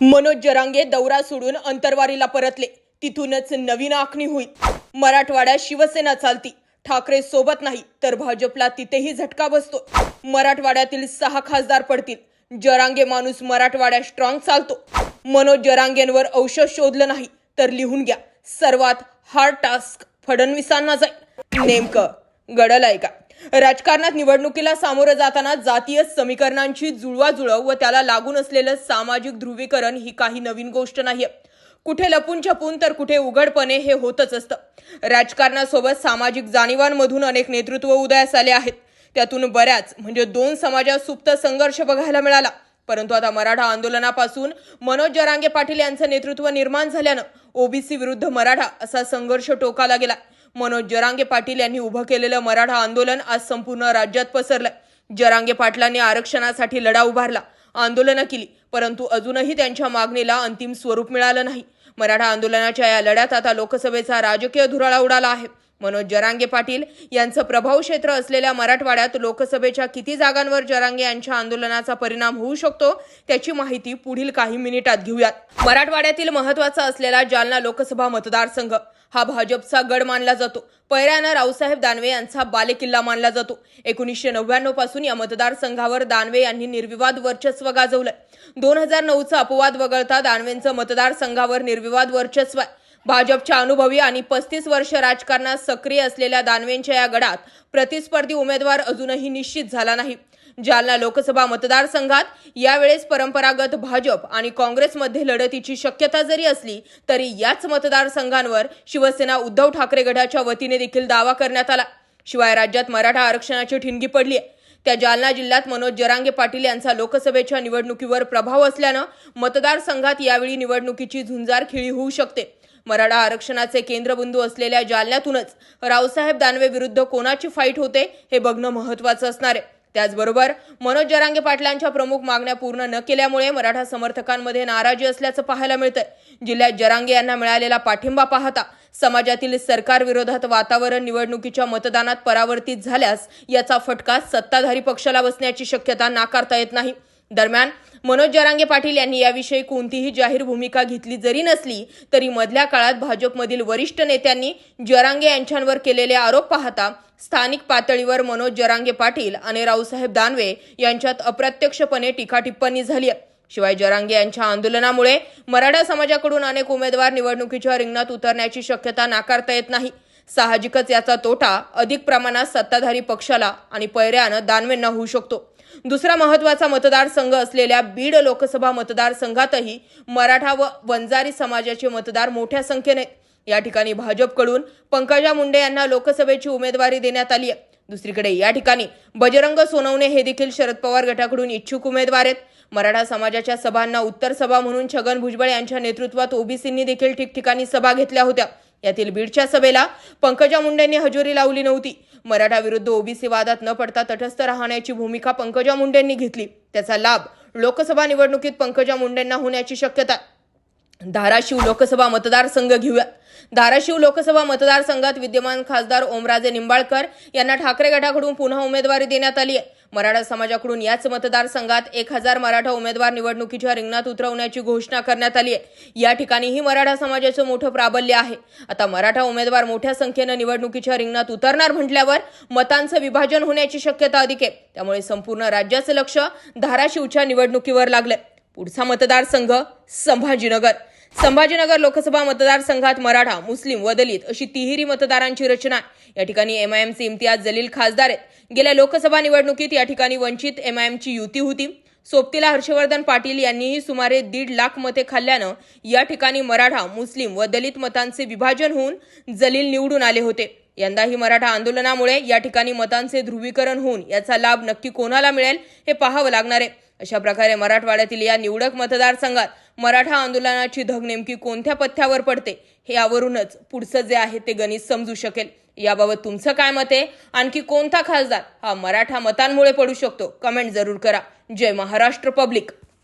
मनोज जरांगे दौरा सोडून अंतरवारीला परतले. तिथूनच नवीन आखणी होईल. मराठवाड्यात शिवसेना चालती. ठाकरे सोबत नाही तर भाजपला तिथेही झटका बसतो. मराठवाड्यातील सहा खासदार पडतील. जरांगे माणूस मराठवाड्यात स्ट्रॉंग चालतो. मनोज जरांगेंवर औषध शोधलं नाही तर लिहून घ्या. सर्वात हार्ड टास्क फडणवीसांना जाईल. नेमकं गडलंय का? राजकारणात निवडणुकीला सामोरं जाताना जातीय समीकरणांची जुळवाजुळव व त्याला लागून असलेलं सामाजिक ध्रुवीकरण ही काही नवीन गोष्ट नाहीये. कुठे लपून छपून तर कुठे उघडपणे हे होतच असतं. राजकारणासोबत सामाजिक जाणीवांमधून अनेक नेतृत्व उदयास आले आहेत. त्यातून बऱ्याच म्हणजे दोन समाजात सुप्त संघर्ष बघायला मिळाला. परंतु आता मराठा आंदोलनापासून मनोज जरांगे पाटील यांचं नेतृत्व निर्माण झाल्यानं ओबीसी विरुद्ध मराठा असा संघर्ष टोकाला गेला. मनोज जरांगे पाटील यांनी उभं केलेलं मराठा आंदोलन आज संपूर्ण राज्यात पसरलं जरांगे पाटलांनी आरक्षणासाठी लढा उभारला. आंदोलनं केली परंतु अजूनही त्यांच्या मागणीला अंतिम स्वरूप मिळालं नाही. मराठा आंदोलनाच्या या लढ्यात आता लोकसभेचा राजकीय धुराळा उडाला आहे. मनोज जरांगे पाटील यांचं प्रभाव क्षेत्र असलेल्या मराठवाड्यात लोकसभेच्या किती जागांवर जरांगे यांच्या आंदोलनाचा परिणाम होऊ शकतो त्याची माहिती पुढील काही मिनिटात घेऊयात. मराठवाड्यातील महत्त्वाचा असलेला जालना लोकसभा मतदारसंघ. हा भाजपचा गड मानला जातो. पैऱ्यानं रावसाहेब दानवे यांचा बालेकिल्ला मानला जातो. एकोणीसशे नव्याण्णवपासून या मतदारसंघावर दानवे यांनी निर्विवाद वर्चस्व गाजवलंय. दोन हजार नऊचा अपवाद वगळता दानवेंचं मतदारसंघावर निर्विवाद वर्चस्व आहे. भाजपच्या अनुभवी आणि पस्तीस वर्ष राजकारणात सक्रिय असलेल्या दानवेंच्या या गडात प्रतिस्पर्धी उमेदवार अजूनही निश्चित झाला नाही. जालना लोकसभा मतदारसंघात यावेळेस परंपरागत भाजप आणि काँग्रेसमध्ये लढतीची शक्यता जरी असली तरी याच मतदारसंघांवर शिवसेना उद्धव ठाकरे गटाच्या वतीने देखील दावा करण्यात आला. शिवाय राज्यात मराठा आरक्षणाची ठिणगी पडली आहे. त्या जालना जिल्ह्यात मनोज जरांगे पाटील यांचा लोकसभेच्या निवडणुकीवर प्रभाव असल्यानं मतदारसंघात यावेळी निवडणुकीची झुंजार खिळी होऊ शकते. मराठा आरक्षणाचे केंद्रबिंदू असलेल्या जालन्यातूनच रावसाहेब दानवे विरुद्ध कोणाची फाईट होते हे बघणं महत्वाचं असणार आहे. त्याचबरोबर मनोज जरांगे पाटलांच्या प्रमुख मागण्या पूर्ण न केल्यामुळे मराठा समर्थकांमध्ये नाराजी असल्याचं पाहायला मिळतंय. जिल्ह्यात जरांगे यांना मिळालेला पाठिंबा पाहता समाजातील सरकार विरोधात वातावरण निवडणुकीच्या मतदानात परावर्तित झाल्यास याचा फटका सत्ताधारी पक्षाला बसण्याची शक्यता नाकारता येत नाही. दरम्यान मनोज जरांगे पाटील यांनी याविषयी कोणतीही जाहीर भूमिका घेतली जरी नसली तरी मधल्या काळात भाजपमधील वरिष्ठ नेत्यांनी जरांगे यांच्यावर केलेले आरोप पाहता स्थानिक पातळीवर मनोज जरांगे पाटील आणि रावसाहेब दानवे यांच्यात अप्रत्यक्षपणे टीकाटिप्पणी झाली. आहे शिवाय जरांगे यांच्या आंदोलनामुळे मराठा समाजाकडून अनेक उमेदवार निवडणुकीच्या रिंगणात उतरण्याची शक्यता नाकारता येत नाही. साहजिकच याचा तोटा अधिक प्रमाणात सत्ताधारी पक्षाला आणि पैऱ्यानं दानवेंना होऊ शकतो. दुसरा महत्त्वाचा मतदारसंघ असलेल्या बीड लोकसभा मतदारसंघातही मराठा व वंजारी समाजाचे मतदार मोठ्या संख्येने या ठिकाणी भाजपकडून पंकजा मुंडे यांना लोकसभेची उमेदवारी देण्यात आली आहे. दुसरीकडे या ठिकाणी बजरंग सोनवणे हे देखील शरद पवार गटाकडून इच्छुक उमेदवार आहेत. मराठा समाजाच्या सभांना उत्तर सभा म्हणून छगन भुजबळ यांच्या नेतृत्वात ओबीसींनी देखील ठिकठिकाणी सभा घेतल्या होत्या. यातील बीडच्या सभेला पंकजा मुंडेंनी हजेरी लावली नव्हती. मराठा विरुद्ध ओबीसी वादात न पडता तटस्थ राहण्याची भूमिका पंकजा मुंडेंनी घेतली. त्याचा लाभ लोकसभा निवडणुकीत पंकजा मुंडेंना होण्याची शक्यता धाराशिव लोकसभा मतदारसंघ घेऊया. धाराशिव लोकसभा मतदारसंघात विद्यमान खासदार ओमराजे निंबाळकर यांना ठाकरे गटाकडून पुन्हा उमेदवारी देण्यात आली आहे. मराठा समाजाकडून याच मतदारसंघात एक हजार मराठा उमेदवार निवडणुकीच्या रिंगणात उतरवण्याची घोषणा करण्यात आली आहे. या ठिकाणीही मराठा समाजाचं मोठं प्राबल्य आहे. आता मराठा उमेदवार मोठ्या संख्येनं निवडणुकीच्या रिंगणात उतरणार म्हटल्यावर मतांचं विभाजन होण्याची शक्यता अधिक आहे. त्यामुळे संपूर्ण राज्याचं लक्ष धाराशिवच्या निवडणुकीवर लागलंय. पुढचा मतदारसंघ संभाजीनगर. संभाजीनगर लोकसभा मतदारसंघात मराठा मुस्लिम व दलित अशी तिहेरी मतदारांची रचना या ठिकाणी एमआयएमचे इम्तियाज जलील खासदार आहेत. गेल्या लोकसभा निवडणुकीत या ठिकाणी वंचित एमआयएमची युती होती. सोबतीला हर्षवर्धन पाटील यांनीही सुमारे दीड लाख मते खाल्ल्यानं या ठिकाणी मराठा मुस्लिम व दलित मतांचे विभाजन होऊन जलील निवडून आले होते. यंदाही मराठा आंदोलनामुळे या ठिकाणी मतांचे ध्रुवीकरण होऊन याचा लाभ नक्की कोणाला मिळेल हे पाहावं लागणार आहे. अशा प्रकारे मराठवाड्यातील या निवडक मतदारसंघात मराठा आंदोलनाची धग नेमकी कोणत्या पथ्यावर पडते हे यावरूनच पुढचं जे आहे ते गणित समजू शकेल. याबाबत तुमचं काय मत आहे? आणखी कोणता खासदार हा मराठा मतांमुळे पडू शकतो? कमेंट जरूर करा. जय महाराष्ट्र पब्लिक.